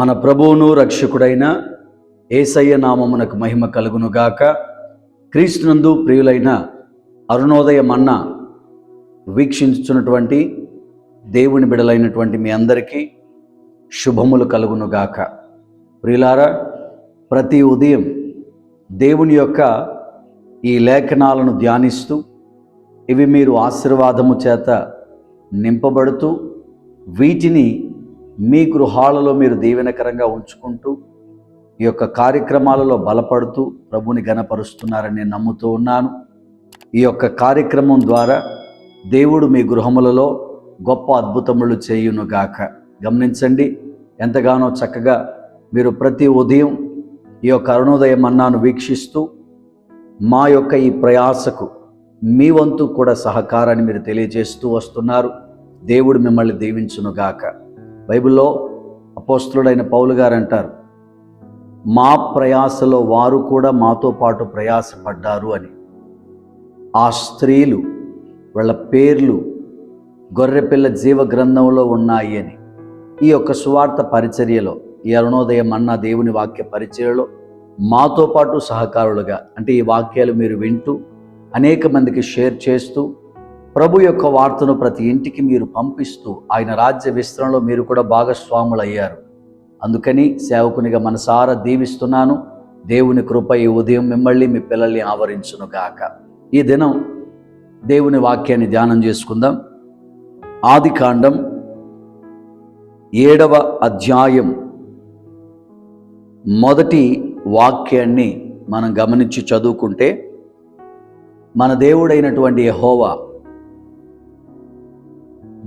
మన ప్రభువును రక్షకుడైన ఏసయ్య నామమునకు మహిమ కలుగునుగాక. క్రీస్తునందు ప్రియులైన అరుణోదయ మన్న వీక్షించుచున్నటువంటి దేవుని బిడలైనటువంటి మీ అందరికీ శుభములు కలుగునుగాక. ప్రియులారా ప్రతి ఉదయం దేవుని యొక్క ఈ లేఖనాలను ధ్యానిస్తూ ఇవి మీరు ఆశీర్వాదము చేత నింపబడుతూ వీటిని మీ గృహాలలో మీరు దీవెనకరంగా ఉంచుకుంటూ ఈ యొక్క కార్యక్రమాలలో బలపడుతూ ప్రభుని గనపరుస్తున్నారని నేను నమ్ముతూ ఉన్నాను. ఈ యొక్క కార్యక్రమం ద్వారా దేవుడు మీ గృహములలో గొప్ప అద్భుతములు చేయునుగాక. గమనించండి ఎంతగానో చక్కగా మీరు ప్రతి ఉదయం ఈ యొక్క అరుణోదయం అన్నాను వీక్షిస్తూ మా యొక్క ఈ ప్రయాసకు మీ వంతు కూడా సహకారాన్ని మీరు తెలియజేస్తూ వస్తున్నారు. దేవుడు మిమ్మల్ని దీవించునుగాక. బైబిల్లో అపోస్తుడైన పౌలు గారు అంటారు మా ప్రయాసలో వారు కూడా మాతో పాటు ప్రయాసపడ్డారు అని. ఆ స్త్రీలు వాళ్ళ పేర్లు గొర్రెపిల్ల జీవ గ్రంథంలో ఉన్నాయి అని. ఈ యొక్క సువార్త పరిచర్యలో ఈ అరుణోదయం అన్న దేవుని వాక్య పరిచర్యలో మాతో పాటు సహకారులుగా అంటే ఈ వాక్యాలు మీరు వింటూ అనేక మందికి షేర్ చేస్తూ ప్రభు యొక్క వార్తను ప్రతి ఇంటికి మీరు పంపిస్తూ ఆయన రాజ్య విస్తరణలో మీరు కూడా భాగస్వాములు అయ్యారు అందుకని సేవకునిగా మనసారా దీవిస్తున్నాను. దేవుని కృప ఈ ఉదయం మిమ్మల్ని మీ పిల్లల్ని ఆవరించును గాక. ఈ దినం దేవుని వాక్యాన్ని ధ్యానం చేసుకుందాం. ఆది కాండం ఏడవ అధ్యాయం మొదటి వాక్యాన్ని మనం గమనించి చదువుకుంటే మన దేవుడైనటువంటి యహోవా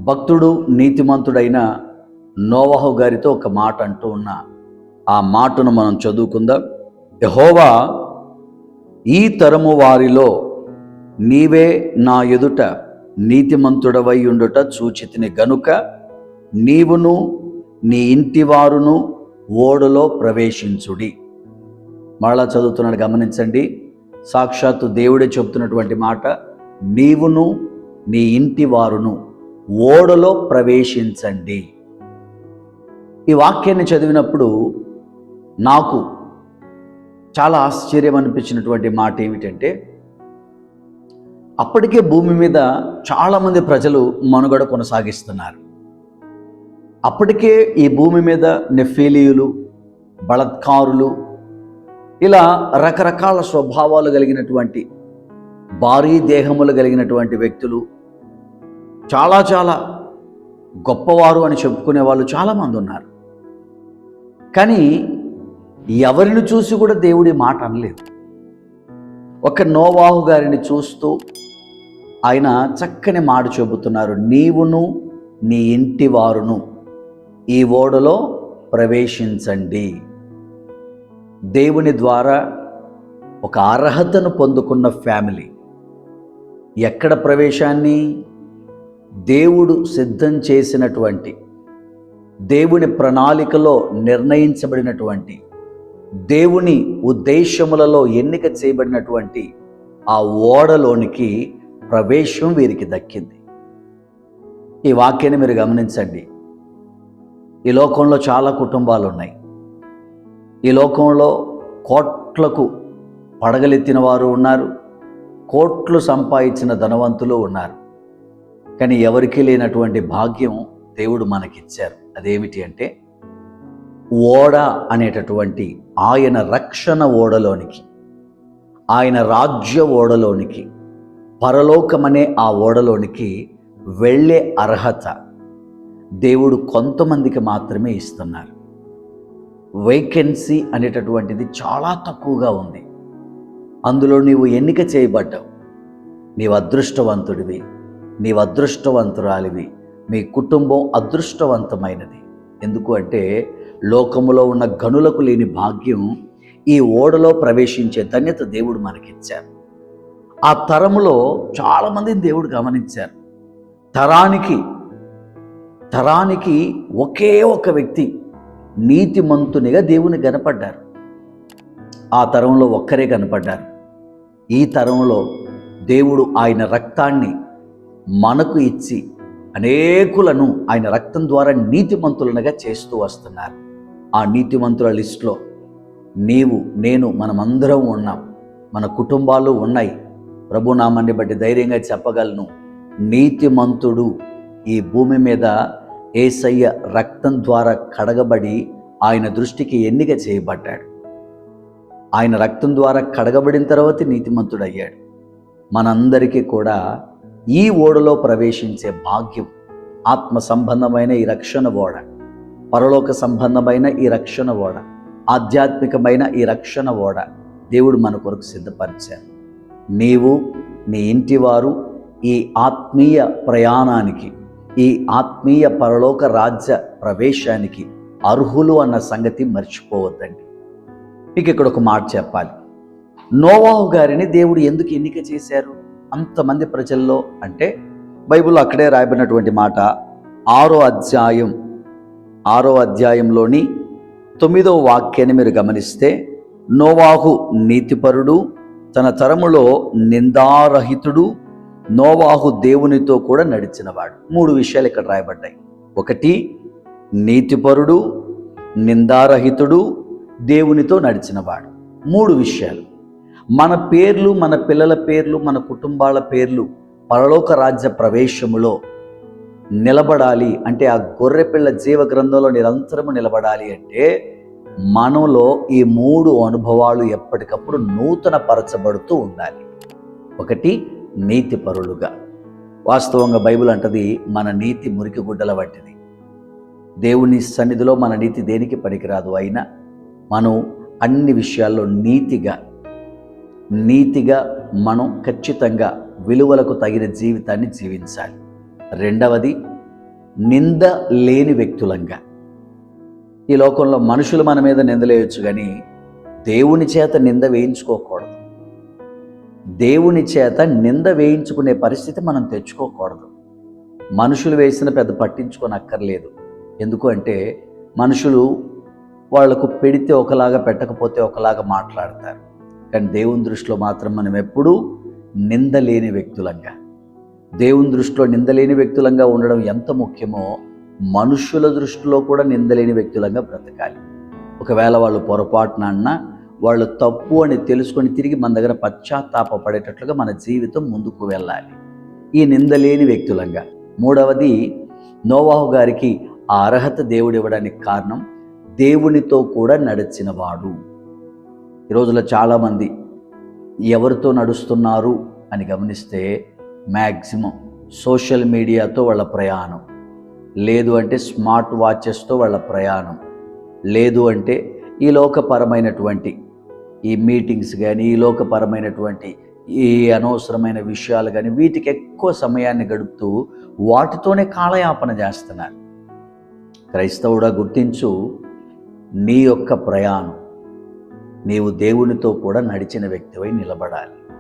భక్తుడు నీతిమంతుడైన నోవహు గారితో ఒక మాట అంటూ ఉన్న ఆ మాటను మనం చదువుకుందాం. యహోవా ఈ తరము వారిలో నీవే నా ఎదుట నీతిమంతుడవై ఉండుట చూచితిని గనుక నీవును నీ ఇంటివారును ఓడలో ప్రవేశించుడి. మరలా చదువుతున్నాడు గమనించండి. సాక్షాత్తు దేవుడే చెబుతున్నటువంటి మాట నీవును నీ ఇంటి వారును ఓడలో ప్రవేశించండి. ఈ వాక్యాన్ని చదివినప్పుడు నాకు చాలా ఆశ్చర్యం అనిపించినటువంటి మాట ఏమిటంటే అప్పటికే భూమి మీద చాలామంది ప్రజలు మనుగడ కొనసాగిస్తున్నారు. అప్పటికే ఈ భూమి మీద నెఫీలియులు బలత్కారులు ఇలా రకరకాల స్వభావాలు కలిగినటువంటి భారీ దేహములు కలిగినటువంటి వ్యక్తులు చాలా చాలా గొప్పవారు అని చెప్పుకునే వాళ్ళు చాలామంది ఉన్నారు. కానీ ఎవరిని చూసి కూడా దేవుడి మాట అనలేదు. ఒక నోవాహు గారిని చూస్తూ ఆయన చక్కని మాట చెబుతున్నారు నీవును నీ ఇంటి వారును ఈ ఓడలో ప్రవేశించండి. దేవుని ద్వారా ఒక అర్హతను పొందుకున్న ఫ్యామిలీ ఎక్కడ ప్రవేశాన్ని? దేవుడు సిద్ధం చేసినటువంటి దేవుని ప్రణాళికలో నిర్ణయించబడినటువంటి దేవుని ఉద్దేశములలో ఎన్నిక చేయబడినటువంటి ఆ ఓడలోనికి ప్రవేశం వీరికి దక్కింది. ఈ వాక్యాన్ని మీరు గమనించండి. ఈ లోకంలో చాలా కుటుంబాలు ఉన్నాయి ఈ లోకంలో కోట్లకు పడగలెత్తిన వారు ఉన్నారు. కోట్లు సంపాదించిన ధనవంతులు ఉన్నారు. కానీ ఎవరికీ లేనటువంటి భాగ్యం దేవుడు మనకిచ్చారు. అదేమిటి అంటే ఓడ అనేటటువంటి ఆయన రక్షణ ఓడలోనికి ఆయన రాజ్య ఓడలోనికి పరలోకమనే ఆ ఓడలోనికి వెళ్ళే అర్హత దేవుడు కొంతమందికి మాత్రమే ఇస్తున్నారు. వేకెన్సీ అనేటటువంటిది చాలా తక్కువగా ఉంది. అందులో నీవు ఎన్నిక చేయబడ్డావు. నీవు అదృష్టవంతుడివి. నీవు అదృష్టవంతురాలివి మీ కుటుంబం అదృష్టవంతమైనది. ఎందుకు అంటే లోకములో ఉన్న గనులకు లేని భాగ్యం ఈ ఓడలో ప్రవేశించే ధన్యత దేవుడు మనకిచ్చారు. ఆ తరములో చాలామందిని దేవుడు గమనించారు. తరానికి తరానికి ఒకే ఒక వ్యక్తి నీతిమంతునిగా దేవుని కనపడ్డారు. ఆ తరంలో ఒక్కరే కనపడ్డారు. ఈ తరంలో దేవుడు ఆయన రక్తాన్ని మనకు ఇచ్చి అనేకులను ఆయన రక్తం ద్వారా నీతిమంతులనుగా చేస్తూ వస్తున్నారు. ఆ నీతిమంతుల లిస్టులో నీవు నేను మనమందరం ఉన్నాం. మన కుటుంబాలు ఉన్నాయి. ప్రభునామాన్ని బట్టి ధైర్యంగా చెప్పగలను. నీతిమంతుడు ఈ భూమి మీద ఏసయ్య రక్తం ద్వారా కడగబడి ఆయన దృష్టికి ఎన్నిక చేయబడ్డాడు. ఆయన రక్తం ద్వారా కడగబడిన తర్వాత నీతిమంతుడు అయ్యాడు మనందరికీ కూడా ఈ ఓడలో ప్రవేశించే భాగ్యం ఆత్మ సంబంధమైన ఈ రక్షణ ఓడ పరలోక సంబంధమైన ఈ రక్షణ ఓడ ఆధ్యాత్మికమైన ఈ రక్షణ ఓడ దేవుడు మన కొరకు సిద్ధపరిచారు. నీవు నీ ఇంటివారు ఈ ఆత్మీయ ప్రయాణానికి ఈ ఆత్మీయ పరలోక రాజ్య ప్రవేశానికి అర్హులు అన్న సంగతి మర్చిపోవద్దండి. మీకు ఇక్కడ ఒక మాట చెప్పాలి. నోవాహు గారిని దేవుడు ఎందుకు ఎన్నిక చేశారు? అంతమంది ప్రజల్లో అంటే బైబిల్ అక్కడే రాయబడినటువంటి మాట ఆరో అధ్యాయం ఆరో అధ్యాయంలోని తొమ్మిదో వాక్యాన్ని మీరు గమనిస్తే నోవాహు నీతిపరుడు తన తరములో నిందారహితుడు నోవాహు దేవునితో కూడా నడిచినవాడు. మూడు విషయాలు ఇక్కడ రాయబడ్డాయి. ఒకటి నీతిపరుడు నిందారహితుడు దేవునితో నడిచినవాడు. మూడు విషయాలు. మన పేర్లు మన పిల్లల పేర్లు మన కుటుంబాల పేర్లు పరలోక రాజ్య ప్రవేశములో నిలబడాలి అంటే ఆ గొర్రెపిల్ల జీవ గ్రంథంలో నిరంతరము నిలబడాలి అంటే మనలో ఈ మూడు అనుభవాలు ఎప్పటికప్పుడు నూతన పరచబడుతూ ఉండాలి. ఒకటి నీతి పరులుగా వాస్తవంగా బైబిల్ అంటది మన నీతి మురికి గుడ్డల వంటిది. దేవుని సన్నిధిలో మన నీతి దేనికి పనికిరాదు? అయినా మనం అన్ని విషయాల్లో నీతిగా నీతిగా మనం ఖచ్చితంగా విలువలకు తగిన జీవితాన్ని జీవించాలి. రెండవది నింద లేని వ్యక్తులంగా. ఈ లోకంలో మనుషులు మన మీద నిందలేయచ్చు కానీ దేవుని చేత నింద వేయించుకోకూడదు. దేవుని చేత నింద వేయించుకునే పరిస్థితి మనం తెచ్చుకోకూడదు. మనుషులు వేసిన పెద్ద పట్టించుకొని అక్కర్లేదు ఎందుకు అంటే మనుషులు వాళ్ళకు పెడితే ఒకలాగా పెట్టకపోతే ఒకలాగా మాట్లాడతారు. కానీ దేవుని దృష్టిలో మాత్రం మనం ఎప్పుడూ నిందలేని వ్యక్తులంగా. దేవుని దృష్టిలో నిందలేని వ్యక్తులంగా ఉండడం ఎంత ముఖ్యమో మనుషుల దృష్టిలో కూడా నిందలేని వ్యక్తులంగా బ్రతకాలి. ఒకవేళ వాళ్ళు పొరపాటున అన్నా వాళ్ళు తప్పు అని తెలుసుకొని తిరిగి మన దగ్గర పశ్చాత్తాపపడేటట్లుగా మన జీవితం ముందుకు వెళ్ళాలి. ఈ నిందలేని వ్యక్తులంగా. మూడవది నోవాహు గారికి ఆ అర్హత దేవుడు ఇవ్వడానికి కారణం దేవునితో కూడా నడిచినవాడు. ఈ రోజుల్లో చాలామంది ఎవరితో నడుస్తున్నారు అని గమనిస్తే మ్యాక్సిమం సోషల్ మీడియాతో వాళ్ళ ప్రయాణం. లేదు అంటే స్మార్ట్ వాచెస్తో వాళ్ళ ప్రయాణం. లేదు అంటే ఈ లోకపరమైనటువంటి ఈ మీటింగ్స్ కానీ ఈ లోకపరమైనటువంటి ఈ అనవసరమైన విషయాలు కానీ వీటికి ఎక్కువ సమయాన్ని గడుపుతూ వాటితోనే కాలయాపన చేస్తున్నారు. క్రైస్తవుడా గుర్తించు నీ యొక్క ప్రయాణం నీవు దేవునితో కూడా నడిచిన వ్యక్తివై నిలబడాలి.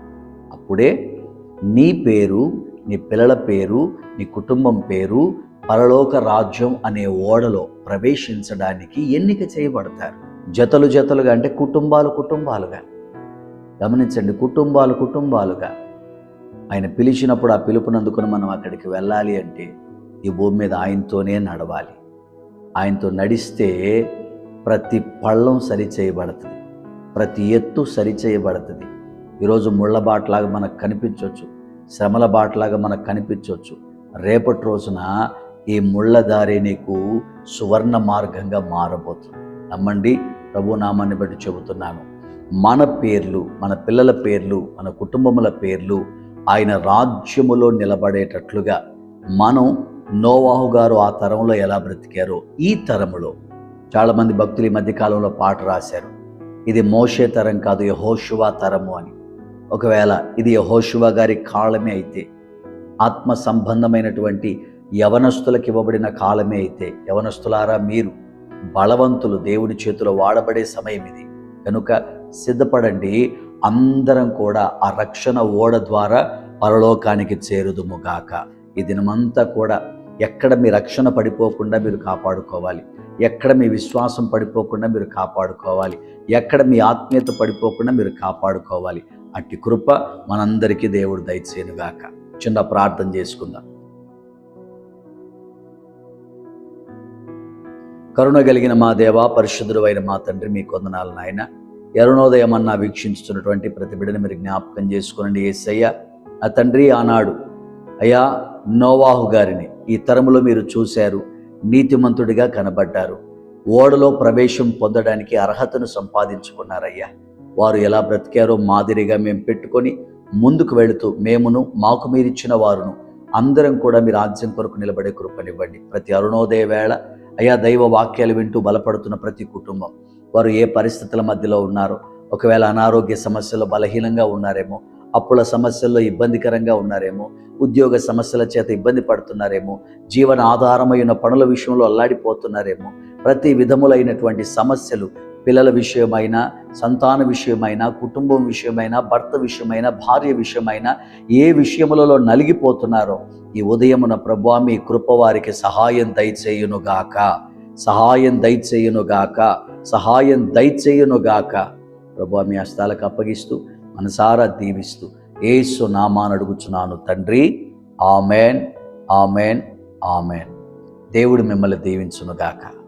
అప్పుడే నీ పేరు నీ పిల్లల పేరు నీ కుటుంబం పేరు పరలోక రాజ్యం అనే ఓడలో ప్రవేశించడానికి ఎన్నిక చేయబడతారు. జతలు జతలుగా అంటే కుటుంబాలు కుటుంబాలుగా. గమనించండి కుటుంబాలు కుటుంబాలుగా. ఆయన పిలిచినప్పుడు ఆ పిలుపునందుకుని మనం అక్కడికి వెళ్ళాలి అంటే ఈ భూమి మీద ఆయనతోనే నడవాలి. ఆయనతో నడిస్తే ప్రతి పళ్ళం సరి చేయబడుతుంది. ప్రతి ఎత్తు సరిచేయబడుతుంది. ఈరోజు ముళ్ళ బాటలాగా మనకు కనిపించవచ్చు శ్రమల బాటలాగా మనకు కనిపించవచ్చు రేపటి రోజున ఈ ముళ్ళ దారి నీకు సువర్ణ మార్గంగా మారబోతుంది. నమ్మండి ప్రభునామాన్ని బట్టి చెబుతున్నాను. మన పేర్లు మన పిల్లల పేర్లు మన కుటుంబముల పేర్లు ఆయన రాజ్యములో నిలబడేటట్లుగా మనం నోవాహు గారు ఆ తరంలో ఎలా బ్రతికారో ఈ తరములో చాలామంది భక్తులు ఈ మధ్యకాలంలో పాట రాశారు. ఇది మోషే తరం కాదు యహోషువా తరము అని. ఒకవేళ ఇది యహోశివ గారి కాలమే అయితే ఆత్మ సంబంధమైనటువంటి యవనస్తులకు ఇవ్వబడిన కాలమే అయితే యవనస్తులారా మీరు బలవంతులు దేవుడి చేతిలో వాడబడే సమయం ఇది. కనుక సిద్ధపడండి అందరం కూడా ఆ రక్షణ ఓడ ద్వారా పరలోకానికి చేరుదుముగాక ఈ దినమంతా కూడా ఎక్కడ మీ రక్షణ పడిపోకుండా మీరు కాపాడుకోవాలి. ఎక్కడ మీ విశ్వాసం పడిపోకుండా మీరు కాపాడుకోవాలి. ఎక్కడ మీ ఆత్మీయత పడిపోకుండా మీరు కాపాడుకోవాలి. అట్టి కృప మనందరికీ దేవుడు దయచేనుగాక చిన్న ప్రార్థన చేసుకుందాం. కరుణ కలిగిన మా దేవ పరిశుద్ధుడు అయిన మా తండ్రి మీ కొందనాలు నాయన. ఎరుణోదయం అన్న వీక్షించుతున్నటువంటి ప్రతి మీరు జ్ఞాపకం చేసుకోనండి. ఏసయ్య ఆ తండ్రి ఆనాడు అయ్యా నోవాహు గారిని ఈ తరములో మీరు చూశారు. నీతిమంతుడిగా కనబడ్డారు. ఓడలో ప్రవేశం పొందడానికి అర్హతను సంపాదించుకున్నారయ్యా. వారు ఎలా బ్రతికారో మాదిరిగా మేము పెట్టుకొని ముందుకు వెళుతూ మేమును మాకు మీరిచ్చిన వారును అందరం కూడా మీ రాజ్యం కొరకు నిలబడే కృపనివ్వండి. ప్రతి అరుణోదయ వేళ అయా దైవ వాక్యాలు వింటూ బలపడుతున్న ప్రతి కుటుంబం వారు ఏ పరిస్థితుల మధ్యలో ఉన్నారో ఒకవేళ అనారోగ్య సమస్యలో బలహీనంగా ఉన్నారేమో అప్పుల సమస్యల్లో ఇబ్బందికరంగా ఉన్నారేమో ఉద్యోగ సమస్యల చేత ఇబ్బంది పడుతున్నారేమో జీవన ఆధారమైన పనుల విషయంలో అల్లాడిపోతున్నారేమో ప్రతి విధములైనటువంటి సమస్యలు పిల్లల విషయమైనా సంతాన విషయమైనా కుటుంబం విషయమైనా భర్త విషయమైనా భార్య విషయమైనా ఏ విషయములలో నలిగిపోతున్నారో ఈ ఉదయమున ప్రభా మీ కృప వారికి సహాయం దయచేయునుగాక సహాయం దయచేయునుగాక సహాయం దయచేయునుగాక ప్రభా మీ హస్తాలకు అప్పగిస్తూ మనసారా దీవిస్తూ ఏసు నామాన్ అడుగుచున్నాను తండ్రి. Amen amen amen. దేవుడు మిమ్మల్ని దీవించునుగాక.